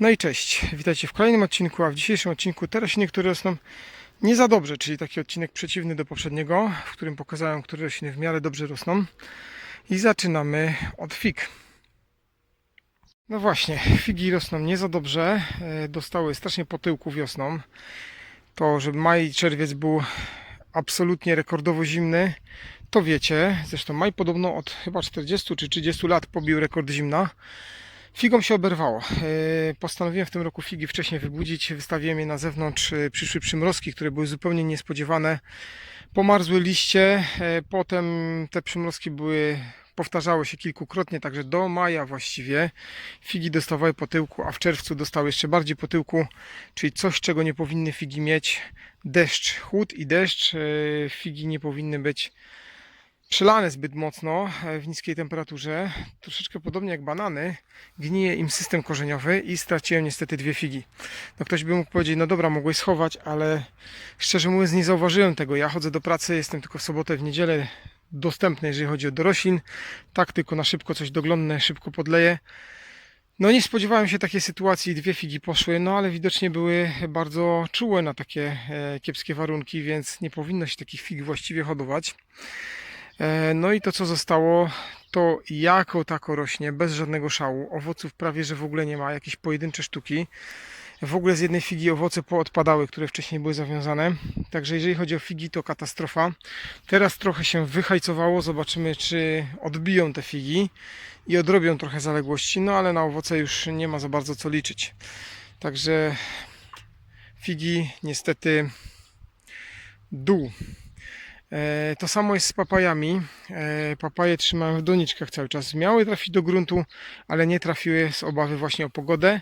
No i cześć, witajcie w kolejnym odcinku, a w dzisiejszym odcinku te rośliny, które rosną nie za dobrze, czyli taki odcinek przeciwny do poprzedniego, w którym pokazałem, które rośliny w miarę dobrze rosną. I zaczynamy od fig. No właśnie, figi rosną nie za dobrze, e, dostały strasznie po tyłku wiosną. To, że maj i czerwiec był absolutnie rekordowo zimny, to wiecie. Zresztą maj podobno od chyba 40 czy 30 lat pobił rekord zimna. Figom się oberwało. E, Postanowiłem w tym roku figi wcześniej wybudzić. Wystawiłem je na zewnątrz. e, Przyszły przymrozki, które były zupełnie niespodziewane. Pomarzły liście. e, Potem te przymrozki były, powtarzały się kilkukrotnie, także do maja właściwie figi dostawały po tyłku, a w czerwcu dostały jeszcze bardziej po tyłku, czyli coś, czego nie powinny figi mieć. Deszcz, chłód i deszcz. Figi nie powinny być przelane zbyt mocno e, w niskiej temperaturze, troszeczkę podobnie jak banany, gnije im system korzeniowy i straciłem niestety dwie figi. No ktoś by mógł powiedzieć, no dobra, mogłeś schować, ale szczerze mówiąc nie zauważyłem tego. Ja chodzę do pracy, jestem tylko w sobotę, w niedzielę dostępny, jeżeli chodzi o doroślin. Tak tylko na szybko coś doglądnę, szybko podleję. No nie spodziewałem się takiej sytuacji, dwie figi poszły, no ale widocznie były bardzo czułe na takie e, kiepskie warunki, więc nie powinno się takich fig właściwie hodować. E, No i to, co zostało, to jako tako rośnie, bez żadnego szału. Owoców prawie, że w ogóle nie ma, jakieś pojedyncze sztuki. W ogóle z jednej figi owoce poodpadały, które wcześniej były zawiązane. Także jeżeli chodzi o figi, to katastrofa. Teraz trochę się wyhajcowało, zobaczymy, czy odbiją te figi i odrobią trochę zaległości, no ale na owoce już nie ma za bardzo co liczyć. Także figi niestety dół. E, To samo jest z papajami. E, Papaje trzymałem w doniczkach cały czas. Miały trafić do gruntu, ale nie trafiły z obawy właśnie o pogodę.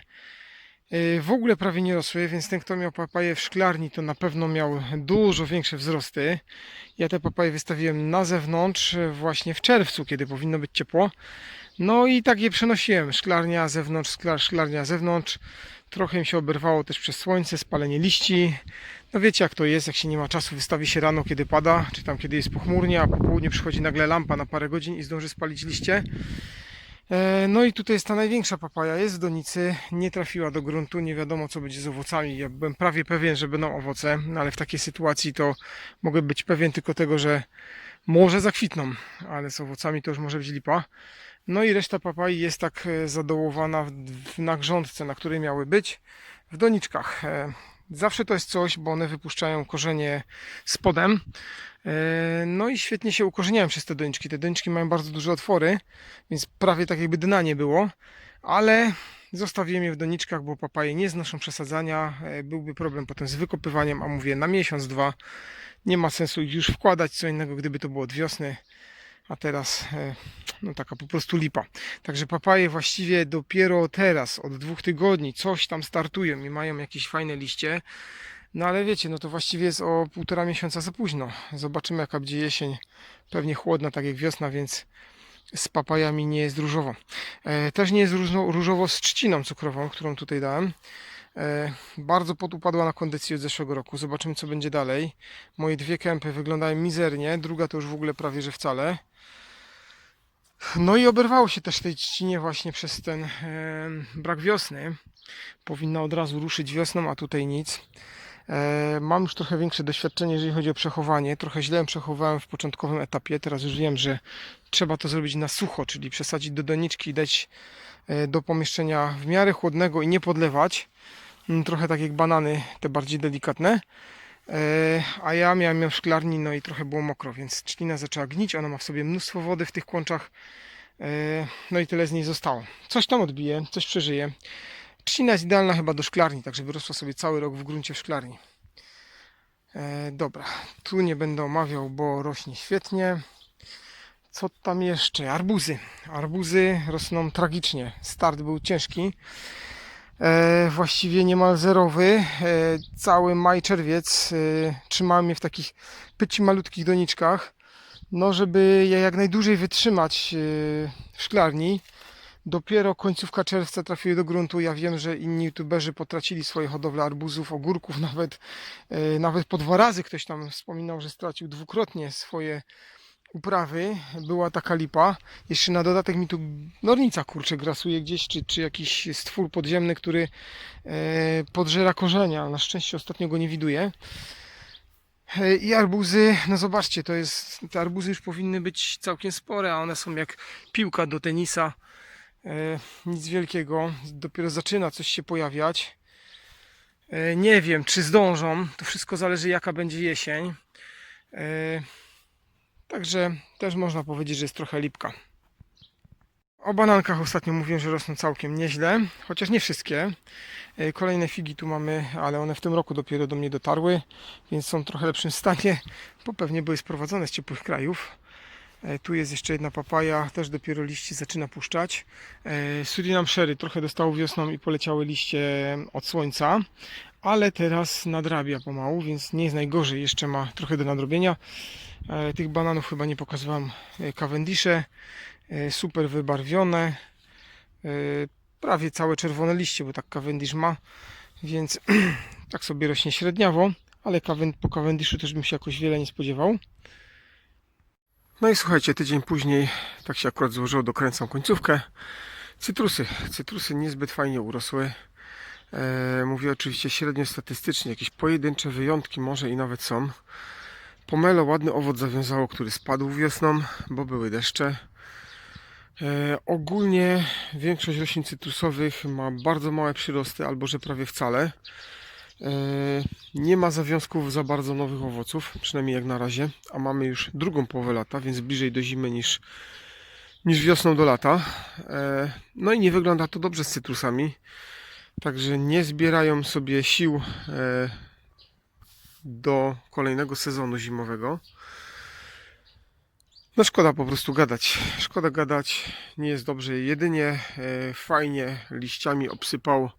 E, W ogóle prawie nie rosły, więc ten, kto miał papaje w szklarni, to na pewno miał dużo większe wzrosty. Ja te papaje wystawiłem na zewnątrz właśnie w czerwcu, kiedy powinno być ciepło. No i tak je przenosiłem. Szklarnia, zewnątrz, szklar- szklarnia, zewnątrz. Trochę im się oberwało też przez słońce, spalenie liści. No wiecie jak to jest, jak się nie ma czasu, wystawi się rano, kiedy pada, czy tam kiedy jest pochmurnie, a po południu przychodzi nagle lampa na parę godzin i zdąży spalić liście. E, No i tutaj jest ta największa papaja, jest w donicy, nie trafiła do gruntu, nie wiadomo co będzie z owocami. Ja byłem prawie pewien, że będą owoce, no ale w takiej sytuacji to mogę być pewien tylko tego, że może zakwitną, ale z owocami to już może być lipa. No i reszta papai jest tak e, zadołowana w, w nagrządce, na której miały być, w doniczkach. Zawsze to jest coś, bo one wypuszczają korzenie spodem. E, No i świetnie się ukorzeniają przez te doniczki. Te doniczki mają bardzo duże otwory, więc prawie tak jakby dna nie było, ale zostawiłem je w doniczkach, bo papaje nie znoszą przesadzania. E, Byłby problem potem z wykopywaniem, a mówię na miesiąc, dwa. Nie ma sensu ich już wkładać co innego, gdyby to było od wiosny. A teraz e, no taka po prostu lipa. Także papaje właściwie dopiero teraz, od dwóch tygodni, coś tam startują i mają jakieś fajne liście. No ale wiecie, no to właściwie jest o półtora miesiąca za późno. Zobaczymy jaka będzie jesień. Pewnie chłodna, tak jak wiosna, więc z papajami nie jest różowo. E, też nie jest różowo z trzciną cukrową, którą tutaj dałem. E, bardzo podupadła na kondycji od zeszłego roku. Zobaczymy co będzie dalej. Moje dwie kępy wyglądają mizernie, druga to już w ogóle prawie że wcale. No i oberwało się też tej trzcinie właśnie przez ten brak wiosny. Powinna od razu ruszyć wiosną, a tutaj nic. E, mam już trochę większe doświadczenie, jeżeli chodzi o przechowanie. Trochę źle przechowałem w początkowym etapie. Teraz już wiem, że trzeba to zrobić na sucho, czyli przesadzić do doniczki i dać e, do pomieszczenia w miarę chłodnego i nie podlewać. Mm, Trochę tak jak banany, te bardziej delikatne. E, A ja miałem ją w szklarni, no i trochę było mokro, więc trzcina zaczęła gnić. Ona ma w sobie mnóstwo wody w tych kłączach. No i tyle z niej zostało. Coś tam odbije, coś przeżyje. Trzcina jest idealna chyba do szklarni, tak żeby rosła sobie cały rok w gruncie w szklarni. E, dobra, tu nie będę omawiał, bo rośnie świetnie. Co tam jeszcze? Arbuzy. Arbuzy rosną tragicznie. Start był ciężki. E, właściwie niemal zerowy. E, cały maj, czerwiec e, trzymałem je w takich pyci malutkich doniczkach. No, żeby je jak najdłużej wytrzymać e, w szklarni. Dopiero końcówka czerwca trafiły do gruntu. Ja wiem, że inni youtuberzy potracili swoje hodowle arbuzów, ogórków, nawet, e, nawet po dwa razy ktoś tam wspominał, że stracił dwukrotnie swoje uprawy była taka lipa. Jeszcze na dodatek mi tu nornica kurczę grasuje gdzieś, czy, czy jakiś stwór podziemny, który e, podżera korzenia. Na szczęście ostatnio go nie widuję. E, I arbuzy, no zobaczcie, to jest, te arbuzy już powinny być całkiem spore, a one są jak piłka do tenisa. E, nic wielkiego, dopiero zaczyna coś się pojawiać. E, nie wiem, czy zdążą, to wszystko zależy jaka będzie jesień. E, Także też można powiedzieć, że jest trochę lipka. O banankach ostatnio mówiłem, że rosną całkiem nieźle, chociaż nie wszystkie. Kolejne figi tu mamy, ale one w tym roku dopiero do mnie dotarły, więc są w trochę lepszym stanie, bo pewnie były sprowadzone z ciepłych krajów. E, Tu jest jeszcze jedna papaja, też dopiero liście zaczyna puszczać. E, Surinam Sherry trochę dostało wiosną i poleciały liście od słońca, ale teraz nadrabia pomału, więc nie jest najgorzej, jeszcze ma trochę do nadrobienia. E, Tych bananów chyba nie pokazywałem. Cavendishe, super wybarwione, prawie całe czerwone liście, bo tak Cavendish ma, więc tak sobie rośnie średniawo, ale po Cavendishu też bym się jakoś wiele nie spodziewał. No i słuchajcie, tydzień później, tak się akurat złożyło, dokręcam końcówkę. Cytrusy. Cytrusy niezbyt fajnie urosły. E, mówię oczywiście średnio statystycznie, jakieś pojedyncze wyjątki może i nawet są. Pomelo ładny owoc zawiązało, który spadł wiosną, bo były deszcze. E, ogólnie większość roślin cytrusowych ma bardzo małe przyrosty, albo że prawie wcale. E, nie ma zawiązków za bardzo nowych owoców, przynajmniej jak na razie, a mamy już drugą połowę lata, więc bliżej do zimy niż, niż wiosną do lata. E, no i nie wygląda to dobrze z cytrusami, także nie zbierają sobie sił e, do kolejnego sezonu zimowego. No szkoda po prostu gadać. Szkoda gadać, nie jest dobrze. Jedynie fajnie liściami obsypał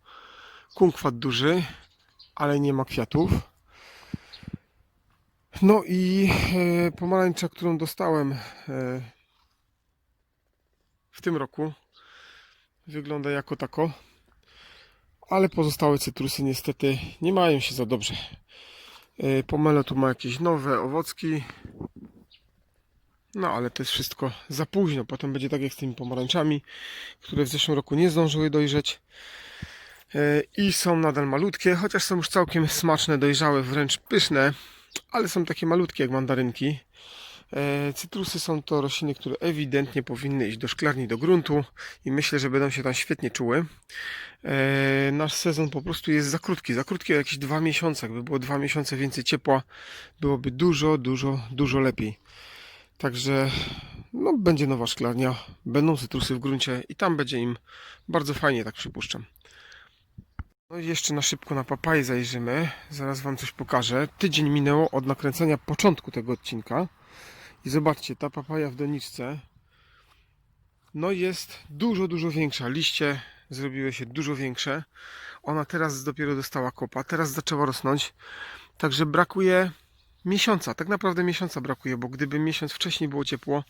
kunkwat duży, ale nie ma kwiatów. No i e, pomarańcza, którą dostałem e, w tym roku, wygląda jako tako. Ale pozostałe cytrusy niestety nie mają się za dobrze. E, Pomelo tu ma jakieś nowe owocki. No ale to jest wszystko za późno. Potem będzie tak jak z tymi pomarańczami, które w zeszłym roku nie zdążyły dojrzeć. E, I są nadal malutkie, chociaż są już całkiem smaczne, dojrzałe, wręcz pyszne, ale są takie malutkie jak mandarynki. E, Cytrusy są to rośliny, które ewidentnie powinny iść do szklarni, do gruntu i myślę, że będą się tam świetnie czuły. E, Nasz sezon po prostu jest za krótki, za krótki o jakieś dwa miesiące. Jakby było dwa miesiące więcej ciepła, byłoby dużo, dużo, dużo lepiej. Także no, będzie nowa szklarnia, będą cytrusy w gruncie i tam będzie im bardzo fajnie, tak przypuszczam. No i jeszcze na szybko na papaję zajrzymy. Zaraz Wam coś pokażę. Tydzień minęło od nakręcenia początku tego odcinka. I zobaczcie, ta papaja w doniczce no jest dużo, dużo większa. Liście zrobiły się dużo większe. Ona teraz dopiero dostała kopa, teraz zaczęła rosnąć. Także brakuje miesiąca, tak naprawdę miesiąca brakuje, bo gdyby miesiąc wcześniej było ciepło,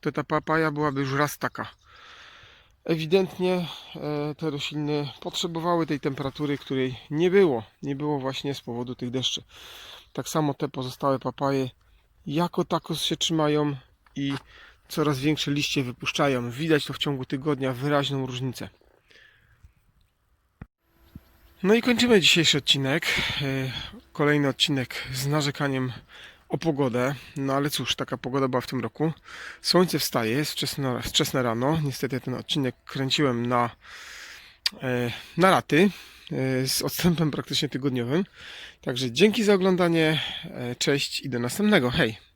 to ta papaja byłaby już raz taka. Ewidentnie e, te rośliny potrzebowały tej temperatury, której nie było. Nie było właśnie z powodu tych deszczy. Tak samo te pozostałe papaje jako tako się trzymają i coraz większe liście wypuszczają. Widać to w ciągu tygodnia wyraźną różnicę. No i kończymy dzisiejszy odcinek. E, Kolejny odcinek z narzekaniem o pogodę. No ale cóż, taka pogoda była w tym roku. Słońce wstaje, jest wczesne, wczesne rano. Niestety ten odcinek kręciłem na, e, na raty e, z odstępem praktycznie tygodniowym. Także dzięki za oglądanie. e, Cześć i do następnego. Hej!